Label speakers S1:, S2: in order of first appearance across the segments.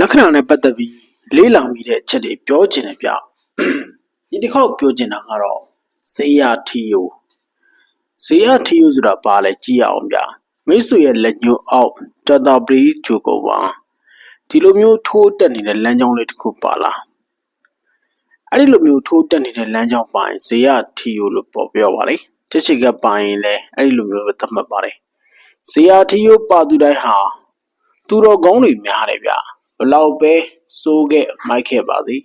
S1: လက္ခဏာနဲ့ပတ်သက်ပြီးလေးလာမိတဲ့အချက်တွေပြောချင်တယ်ဗျဒီတစ်ခေါက်ပြောချင်တာကတော့ဇေယထီယိုဇေယထီယိုဆိုတာဘာလဲကြည့်ရအောင်ဗျမိတ်ဆွေရဲ့လက်ညှိုးအောက်တတပရီဂျိုကိုပါဒီလိုမျိုးထိုးတက်နေတဲ့လမ်းကြောင်းလေးတစ်ခုပါလားအဲ့ဒီလိုမျိုးထိုးတက်နေတဲ့လမ်းကြောင်းပါရင်ဇေယထီယိုလို့ပေါ်ပြောပါလေချက်ချက်ကပါရင်လည်းအဲ့ဒီလိုမျိုးပဲသတ်မှတ်ပါတယ်ဇေယထီယိုပါသူတိုင်းဟာသူတော်ကောင်းတွေများတယ်ဗျ ဘလောက်ပဲစိုးခဲ့မိုက်ခဲ့ပါစေ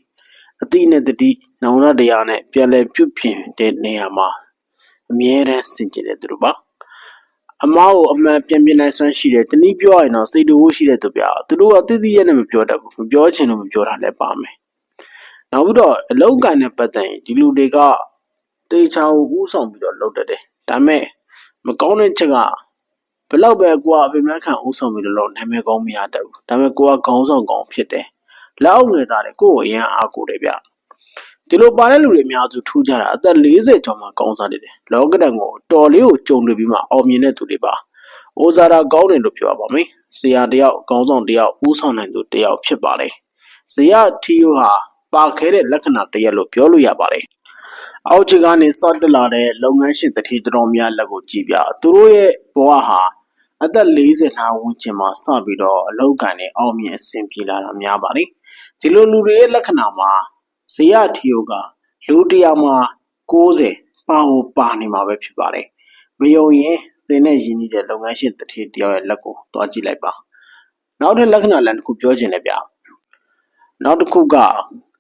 S1: အတိနဲ့တတိနောင်ရတရားနဲ့ပြန်လဲပြုတ်ပြင်တဲ့နေရာမှာအမြဲတမ်းစင်ကြယ်တဲ့သူတို့ပါအမားကိုအမှန်ပြန်ပြန်နိုင်စွမ်းရှိတယ်တနည်းပြောရရင်တော့စိတ်တူဖို့ရှိတဲ့သူပြသူတို့ကတိတိရဲ့နဲ့မပြောတတ်ဘူးမပြောချင်လို့မပြောတာလည်းပါမယ်နောက်ပြီးတော့အလောက်ကန်နဲ့ပတ်သက်ရင်ဒီလူတွေကတေချာကိုဥဆောင်ပြီးတော့လုပ်တတ်တယ်ဒါပေမဲ့မကောင်းတဲ့ချက်က ဘယ်လောက်ပဲကိုကအပေမခံဥဆောင်ပြီးတော့နာမည်ကောင်းမရတတ်ဘူးဒါပေမဲ့ကိုကခေါင်းဆောင်ကောင်းဖြစ်တယ်လက်အောက်ငယ်သားတယ်ကိုကိုအရင်အားကိုတယ်ဗျဒီလိုပါတဲ့လူတွေအများစုထူးကြတာအသက်40ကျော်မှကောင်းစားနေတယ်လောကဒဏ်ကိုတော်လေးကိုကြုံတွေ့ပြီးမှအောင်မြင်တဲ့သူတွေပါအိုဇာတာကောင်းတယ်လို့ပြောပါမယ်ဆရာတယောက်ကောင်းဆောင်တယောက်ဥဆောင်နိုင်သူတယောက်ဖြစ်ပါလေဇေယထီယိုဟာပါခဲတဲ့လက္ခဏာတစ်ရက်လို့ပြောလို့ရပါတယ် အောက်ခြေကနေစတက်လာတဲ့လုပ်ငန်းရှင်တတိတော်များလက်ကိုကြည့်ပြသူတို့ရဲ့ဘဝဟာအသက်40နာဝန်းကျင်မှာစပြီးတော့အလောက်ကန်နဲ့အောင်မြင်အဆင်ပြေလာတာများပါတယ်ဒီလိုလူတွေရဲ့လက္ခဏာမှာဇေယထီယိုကလူတစ်ယောက်မှာ60ပါဝပါနေမှာပဲဖြစ်ပါတယ်မယုံရင်သင်နဲ့ရင်းနှီးတဲ့လုပ်ငန်းရှင်တတိတယောက်ရဲ့လက်ကိုတွားကြည့်လိုက်ပါနောက်ထပ်လက္ခဏာလမ်းတစ်ခုပြောချင်တယ်ဗျနောက်တစ်ခုက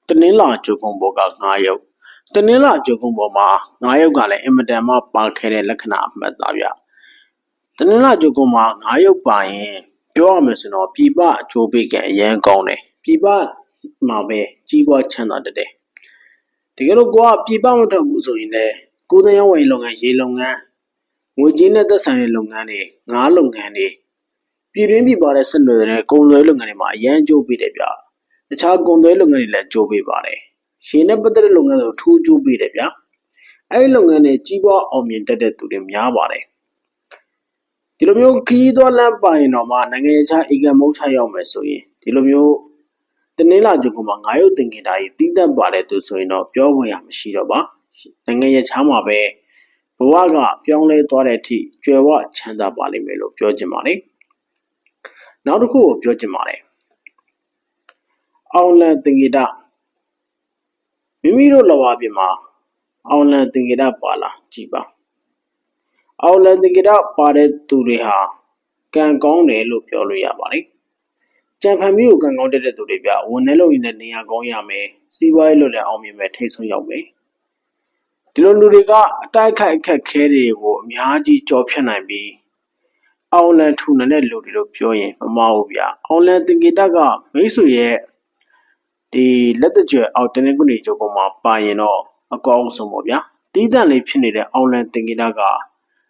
S1: တနင်္လာကျုပ်ကုံဘောက9ရုပ် တနင်္လာကျုပ်ကုံဘောမှာ9ရုပ်ကလည်းအင်မတန်မှပါခဲ့တဲ့လက္ခဏာအမှတ်သားဗျတနင်္လာကျုပ်ကုံမှာ9ရုပ်ပါရင်ပြောရမယ်ဆိုတော့ပြပအချိုးပေးကအရန်ကောင်းတယ်ပြပမှာပဲကြီးပွားချမ်းသာတတ်တယ်တကယ်လို့ကိုကပြပမထွက်ဘူးဆိုရင်လည်းကိုယ်တရောင်းဝယ်လုပ်ငန်းရေလုပ်ငန်းငွေကြေးနဲ့သက်ဆိုင်တဲ့လုပ်ငန်းတွေငါးလုပ်ငန်းတွေပြည်တွင်းပြည်ပတဲ့ဆက်နွယ်တဲ့ကုန်သွယ်လုပ်ငန်းတွေမှာအရန်ကြိုးပေးတယ်ဗျတခြားကုန်သွယ်လုပ်ငန်းတွေလည်းကြိုးပေးပါတယ် ရှင်နဲ့ပတ်သက်တဲ့လုပ်ငန်းတွေထိုးကြိုးပေးတယ်ဗျအဲ့ဒီလုပ်ငန်းတွေကြီးပွားအောင်မြင်တတ်တဲ့သူတွေများပါတယ်ဒီလိုမျိုးခီးသွားလမ်းပိုင်တော့မှနိုင်ငံခြားဧကမုတ်ချရောက်မယ်ဆိုရင်ဒီလိုမျိုးတနင်္လာကျုံမှာငါးရုပ်တင်ကြတာကြီးတီးတက်ပါတဲ့သူဆိုရင်တော့ပြောဝင်ရမရှိတော့ပါနိုင်ငံရခြားမှာပဲဘဝကပြောင်းလဲသွားတဲ့အထိကျွယ်ဝချမ်းသာပါလိမ့်မယ်လို့ပြောချင်ပါတယ်နောက်တစ်ခုကိုပြောချင်ပါတယ်အောင်လန်တင်ကြတာ မိမိတို့လောဘပြင်မှာအောင်လန်တင်ကြတာပါလားကြည်ပါအောင်လန်တင်ကြတာပါတဲ့သူတွေဟာကံကောင်းတယ်လို့ပြောလို့ရပါတယ်ကြံဖန်ပြီးကိုကံကောင်းတဲ့သူတွေပြဝန်ထဲလို့ရင်းတဲ့နေရာကောင်းရမယ်စီးပွားရေးလို့လည်းအောင်မြင်မယ်ထိတ်ဆုံးရောက်မယ်ဒီလိုလူတွေကအတိုက်ခိုက်အခက်ခဲတွေကိုအများကြီးကြော်ဖြတ်နိုင်ပြီးအောင်လန်ထူနေတဲ့လူတွေလို့ပြောရင်မမဟုတ်ဗျအောင်လန်တင်ကေတကမိတ်ဆွေရဲ့ ဒီလက်တကြွအောက်တနင်္ဂနွေကျုပ်ပေါ်မှာပါရင်တော့အကောင်းဆုံးပေါ့ဗျာတီးတန့်လေးဖြစ်နေတဲ့အောင်လန်တင်ကေတက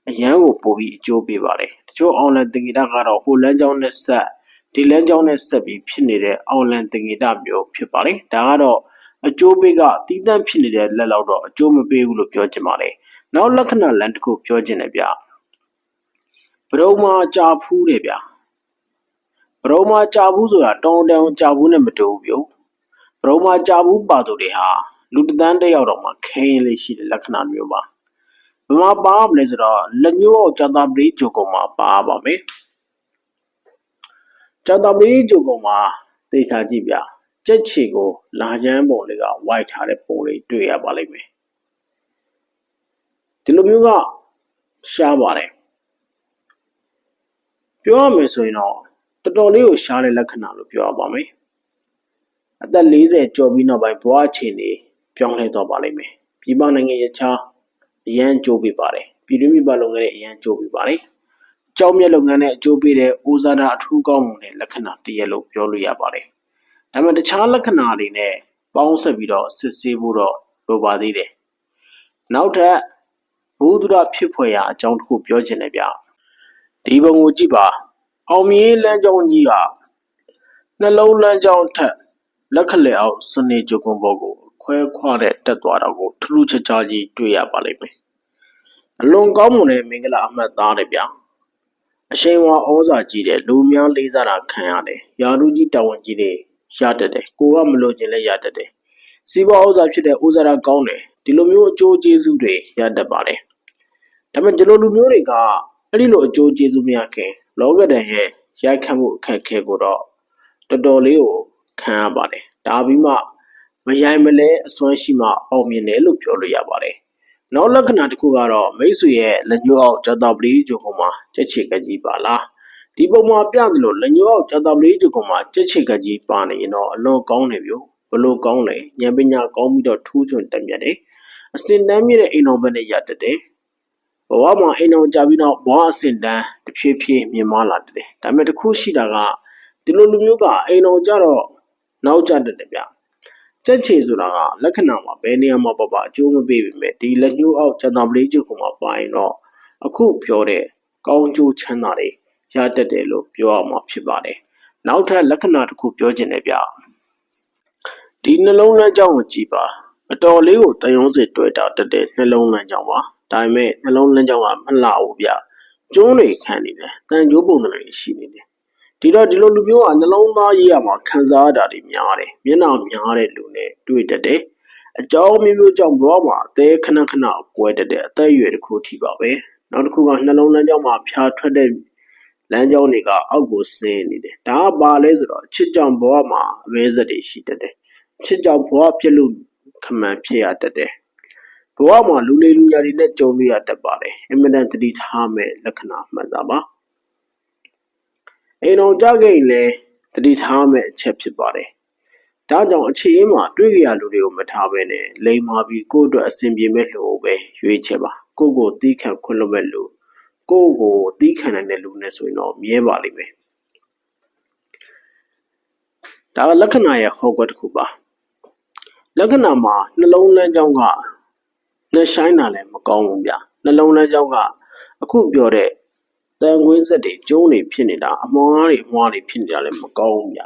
S1: အရန်ကိုပို့ပြီးအကျိုးပေးပါတယ်တချို့အောင်လန်တင်ကေတကတော့ဟိုလန်းကြောင်းနဲ့ဆက်ဒီလမ်းကြောင်းနဲ့ဆက်ပြီးဖြစ်နေတဲ့အောင်လန်တင်ဂီတမျိုးဖြစ်ပါလေဒါကတော့အကျိုးပေးကတီးတန့်ဖြစ်နေတဲ့လက်လောက်တော့အကျိုးမပေးဘူးလို့ပြောချင်ပါတယ်နောက်လက္ခဏာလမ်းတစ်ခုပြောချင်တယ်ဗျဘရုံမာကြာဖူးတယ်ဗျဘရုံမာကြာဘူးဆိုတာတောင်းတောင်းကြာဘူးနဲ့မတူဘူး ပြုဘရုံမာကြာဘူးပါသူတွေဟာလူတန်းတစ်ယောက်တော့မှခဲရင်လေးရှိတဲ့လက္ခဏာမျိုးပါဘယ်မှာပါမလဲဆိုတော့လက်ညှိုးအောင်ကြာတာပရိဂျိုကုံမှာပါပါမယ်ကြာတာပရိဂျိုကုံမှာသေချာကြည့်ဗျကြက်ချီကို လာချမ်းပုံတွေကဝိုက်ထားတဲ့ပုံတွေတွေ့ရပါလိမ့်မယ်ဒီလိုမျိုးကရှားပါတယ်ပြောရမယ်ဆိုရင်တော့တော်တော်လေးကိုရှားတဲ့လက္ခဏာလို့ပြောရပါမယ် အသက်40ကျော်ပြီးနောက်ပိုင်းဘဝအခြေအနေပြောင်းလဲသွားပါလိမ့်မယ်ပြည်ပနိုင်ငံရခြားအရန်ကြိုးပေးပါတယ်ပြည်တွင်းပြည်ပလုပ်ငန်းတွေအရန်ကြိုးပေးပါတယ်ကြောင်းမြက်လုပ်ငန်းနဲ့အကျိုးပေးတဲ့ဦးစားတာအထူးကောင်းမှုနဲ့လက္ခဏာတရက်လို့ပြောလို့ရပါတယ်ဒါပေမဲ့တခြားလက္ခဏာတွေနဲ့ပေါင်းဆက်ပြီးတော့စစ်ဆေးဖို့တော့လိုပါသေးတယ်နောက်ထပ်ဘုဒ္ဓဖြစ်ဖွယ်ရာအကြောင်းတစ်ခုပြောချင်တယ်ဗျဒီပုံကိုကြည့်ပါအောင်မြင်လမ်းကြောင်းကြီးကနှလုံးလမ်းကြောင်းထက် လက်ခလက်အောက် စနေကြုံပေါ်ကိုခွဲခွာတဲ့တက်သွားတော့ကို ထူးထူးခြားခြားကြီးတွေ့ရပါလိမ့်မယ်အလွန်ကောင်းမွန်တဲ့မင်္ဂလာအမှတ်သားတယ်ဗျအရှိန်ဝါဩဇာကြီးတဲ့လူများလေးစားတာခံရတယ်ယာလူကြီးတာဝန်ကြီးတွေရတတ်တယ်ကိုကမလို့ခြင်းလည်းရတတ်တယ်စီးပွားဩဇာဖြစ်တဲ့ဩဇာတာကောင်းတယ်ဒီလိုမျိုးအကျိုးကျေးဇူးတွေရတတ်ပါတယ်ဒါပေမဲ့ဒီလိုလူမျိုးတွေကအဲ့ဒီလိုအကျိုးကျေးဇူးမရခင် လောကဓာတ်ရဲ့ရိုက်ခတ်မှုအခက်အခဲကိုတော့တော်တော်လေးကို ခံရပါတယ်ဒါပြီးမှမရိုင်မလဲအစွမ်းရှိမှအောင်မြင်တယ်လို့ပြောလို့ရပါတယ်နောက်လက္ခဏာတစ်ခုကတော့မိတ်ဆွေရဲ့လက်ညှိုးအောက်ဇာတာပတိဂျုံပေါ်မှာချက်ချေကကြီးပါလားဒီပုံမှာပြသလိုလက်ညှိုးအောက်ဇာတာပတိဂျုံပေါ်မှာချက်ချေကကြီးပါနေရင်တော့အလွန်ကောင်းနေပြီဘလို့ကောင်းလဲဉာဏ်ပညာကောင်းပြီးတော့ထူးချွန်တက်မြတ်တယ်အစင်တန်းမြင့်တဲ့အိမ်တော်ဘက်နဲ့ရတတ်တယ်ဘဝမှာအိမ်တော်ကြပြီးတော့ဘဝအစင်တန်းတစ်ဖြည်းဖြည်းမြင်မလာတတ်တယ်ဒါပေမဲ့တစ်ခုရှိတာကဒီလိုလူမျိုးကအိမ်တော်ကြတော့ နောက်ကျတတ်တယ်ဗျကြက်ချေဆိုတာကလက္ခဏာမှာဘယ်နေရာမှာပပအကျိုးမပေးပေမဲ့ဒီလက်ညှိုးအောက်ဇာတာပတိဂျုံပေါ်မှာပါရင်တော့အခုပြောတဲ့ကောင်းကျိုးချမ်းသာတွေရတတ်တယ်လို့ပြောရမှာဖြစ်ပါတယ်နောက်ထပ်လက္ခဏာတစ်ခုပြောချင်တယ်ဗျဒီနှလုံးလမ်းကြောင်းကိုကြည်ပါအတော်လေးကိုတယုံစစ်တွေ့တာတက်တဲ့နှလုံးလမ်းကြောင်းပါဒါပေမဲ့နှလုံးလမ်းကြောင်းကမလှဘူးဗျကျုံးတွေခံနေတယ်တန်ကြိုးပုံတွေရှိနေတယ် ဒီတော့ဒီလိုလူမျိုးကနှလုံးသားရေးရမှာခံစားရတာတွေများတယ်မျက်နှာများတဲ့လူနဲ့တွေ့တတ်တယ်အကြောင်းမျိုးမျိုးကြောင့်ဘဝမှာအသေးခဏခဏကွဲတတ်တဲ့အသက်အရွယ်တစ်ခုထိပါပဲနောက်တစ်ခုကနှလုံးလမ်းကြောင်းမှာဖြာထွက်တဲ့လမ်းကြောင်းတွေကအောက်ကိုဆင်းနေတယ်ဒါကပါလဲဆိုတော့ချစ်ကြောင်ဘဝမှာအမဲဆက်တွေရှိတတ်တယ်ချစ်ကြောင်ဘဝဖြစ်လို့ခမှန်ဖြစ်ရတတ်တယ်ဘဝမှာလူလေးလူညာတွေနဲ့ကြုံတွေ့ရတတ်ပါတယ်အင်မတန်တတိထားမဲ့လက္ခဏာမှန်တာပါ အိမ်တော်ကြခဲ့ရင်လည်းတတိထားမဲ့အချက်ဖြစ်ပါတယ်ဒါကြောင့်အခြေအင်းမှာတွေ့ကြရလူတွေကိုမထားဘဲနဲ့လိမ်မာပြီးကိုယ့်အတွက်အဆင်ပြေမဲ့လူကိုပဲရွေးချယ်ပါကိုယ့်ကိုသီးခံခွင့်လွှတ်မဲ့လူကိုယ့်ကိုသီးခံနိုင်တဲ့လူနဲ့ဆိုရင်တော့မြဲပါလိမ့်မယ်ဒါကလက္ခဏာရဲ့ဟောကွက်တစ်ခုပါလက္ခဏာမှာနှလုံးလမ်းကြောင်းကနှဆိုင်တာလည်းမကောင်းဘူးဗျနှလုံးလမ်းကြောင်းကအခုပြောတဲ့ တန်ခွင်းဆက်တွေကျုံးတွေဖြစ်နေတာအမွှားတွေအမွှားတွေဖြစ်နေတာလည်းမကောင်းဘူးဗျ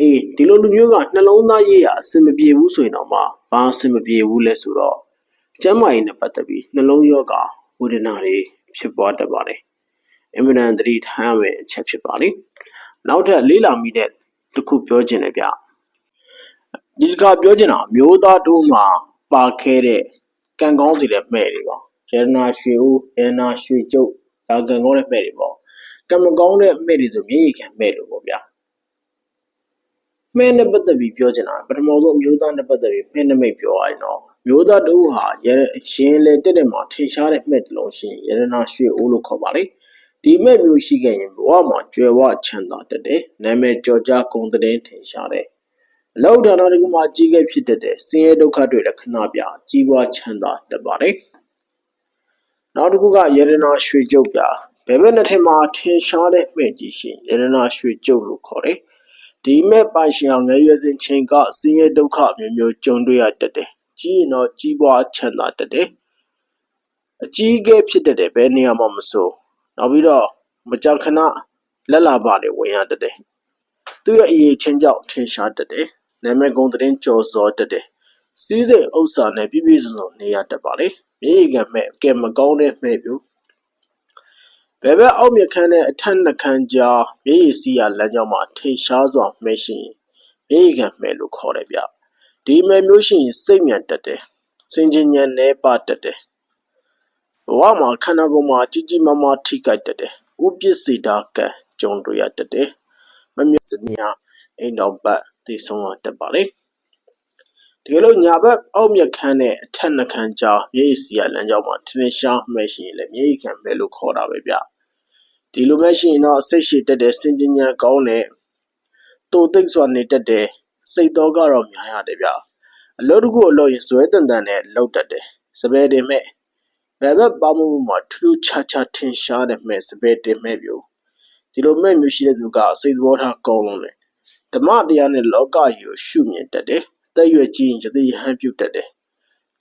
S1: အေးဒီလိုလူမျိုးကနှလုံးသားရေးရအဆင်မပြေဘူးဆိုရင်တော့မှဘာအဆင်မပြေဘူးလဲဆိုတော့ကျမ်းမာရေးနဲ့ပတ်သက်ပြီးနှလုံးရောဂါဝေဒနာတွေဖြစ်ပွားတတ်ပါတယ်အင်မတန်သတိထားရမယ့်အချက်ဖြစ်ပါလေနောက်ထပ်လေးလာမိတဲ့တစ်ခုပြောချင်တယ်ဗျဒီတစ်ခါပြောချင်တာမျိုးသားတို့မှာပါခဲတဲ့ကံကောင်းစီတဲ့မှဲ့တွေပါရတနာရွှေဦးရတနာရွှေကျုပ် ဒါကံကောင်းတဲ့မှဲ့တွေပေါ့ကံမကောင်းတဲ့မှဲ့တွေဆိုမျက်ရည်ခံမှဲ့လို့ပေါ့ဗျာမှဲ့နဲ့ပတ်သက်ပြီးပြောချင်တာပထမဆုံးမျိုးသားနဲ့ပတ်သက်ပြီးမှဲ့နမိတ်ပြောရရင်တော့မျိုးသားတို့ဟာရရင်လေတက်တဲ့မှာထင်ရှားတဲ့မှဲ့တစ်လုံးရှိရင်ရတနာရွှေဦးလို့ခေါ်ပါလေဒီမဲ့မျိုးရှိခဲ့ရင်ဘဝမှာကြွယ်ဝချမ်းသာတတ်တယ်နာမည်ကျော်ကြားဂုဏ်သတင်းထင်ရှားတယ်အလောက်ဒါနတကူမှာကြီးခဲ့ဖြစ်တတ်တယ်ဆင်းရဲဒုက္ခတွေလည်းခဏပြကြီးပွားချမ်းသာတတ်ပါတယ် နောက်တစ်ခုကယရနာရွှေကျုပ်ပြဘယ်ဘက်နှစ်ထင်မှာထင်ရှားတဲ့မှဲ့ကြီးရှင်ယရနာရွှေကျုပ်လို့ခေါ်တယ်ဒီမဲ့ပိုင်ရှင်အောင်ငယ်ရွယ်စဉ်ချိန်ကဆင်းရဲဒုက္ခမျိုးမျိုးကြုံတွေ့ရတတ်တယ်ကြီးရင်တော့ကြီးပွားချမ်းသာတတ်တယ်အကြီးအကဲဖြစ်တတ်တယ်ဘယ်နေရာမှာမဆိုနောက်ပြီးတော့မကြာခဏလက်လာပါတွေဝင်ရတတ်တယ်သူ့ရဲ့အရေးချင်းကြောင့်ထင်ရှားတတ်တယ်နာမည်ကုံသတင်းကြော်စောတတ်တယ်စီးစိမ်ဥစ္စာနဲ့ပြည့်ပြည့်စုံစုံနေရတတ်ပါလေ မြေကံမဲ့ကဲမကောင်းတဲ့မဲ့ပြူဘယ်ဘက်အောက်မြခန်းနဲ့အထက်နှခမ်းကြားမြေရည်စီရလမ်းကြောင်းမှာထင်ရှားစွာမဲ့ရှင်မြေကံမဲ့လို့ခေါ်တယ်ဗျဒီမဲ့မျိုးရှင်စိတ်မြန်တတ်တယ်စင်ချင်းညံနေပါတတ်တယ်ဘဝမှာခန္ဓာကိုယ်မှာကြီးကြီးမားမားထိခိုက်တတ်တယ်။ဥပစ္စေတာကံကြုံတွေ့ရတတ်တယ်။မမြတ်စနီယာအိမ်တော်ပတ်သိဆုံးရတတ်ပါလေ။ ဒီလိုညာဘက်အောက်မြက်ခန်းနဲ့အထက်နှခမ်းကြားမြေစီရလမ်းကြောင်းမှာထင်းရှားမှရှိရင်လည်းမြေခံပဲလို့ခေါ်တာပဲဗျ။ဒီလိုမှရှိရင်တော့စိတ်ရှိတတ်တဲ့စင်ကြဉဏ်ကောင်းတဲ့တိုသိပ်စွာနေတတ်တဲ့စိတ်တော်ကတော့များရတယ်ဗျ။အလုပ်တကူအလုပ်ရင်ဇွဲတန်တန်နဲ့လောက်တတ်တယ်။စပယ်တင်မဲ့ဘယ်ဘက်ပေါင်းမှုမှာထူးထူးခြားခြားထင်ရှားတဲ့မဲ့စပယ်တင်မဲ့မျိုးဒီလိုမဲ့မျိုးရှိတဲ့သူကစိတ်သဘောထားကောင်းလုံးတယ်ဓမ္မတရားနဲ့လောကကြီးကိုရှုမြင်တတ်တယ် တက်ရွယ်ကြည့်ရင်ယသိဟန်ပြုတ်တတ်တယ်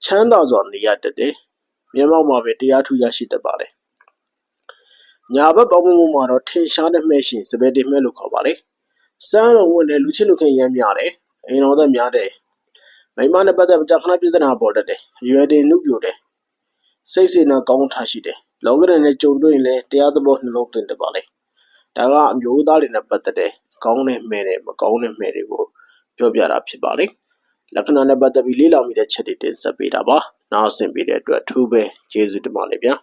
S1: ချမ်းသာစွာနေရတတ်တယ်မျက်မှောက်မှာပဲတရားထူးရရှိတတ်ပါတယ်ညာဘက်ပေါင်းမှုမှာတော့ထင်ရှားတဲ့မဲ့ရှင်စပယ်တင်မဲ့လို့ခေါ်ပါလေစမ်းလုံးဝင်တယ်လူချစ်လူခင်ရမ်းများတယ်အိမ်တော်သက်များတယ်မိမနဲ့ပတ်သက်ကြခဏပြဿနာပေါ်တတ်တယ်ရွယ်တင်နှုတ်ပြိုတယ်စိတ်စေနာကောင်းထားရှိတယ်လောကရန်နဲ့ကြုံတွေ့ရင်လည်းတရားသဘောနှလုံးသွင်းတယ်ပါလေဒါကအမျိုးသားတွေနဲ့ပတ်သက်တဲ့ကောင်းတဲ့မဲ့တဲ့မကောင်းတဲ့မဲ့တွေကိုပြောပြတာဖြစ်ပါလေ လက္ခဏာနဲ့ပတ်သက်ပြီးလေ့လာမိတဲ့ချက်တွေတင်ဆက်ပေးတာပါနားဆင်ပေးတဲ့အတွက်အထူးပဲကျေးဇူးတင်ပါတယ်ဗျာ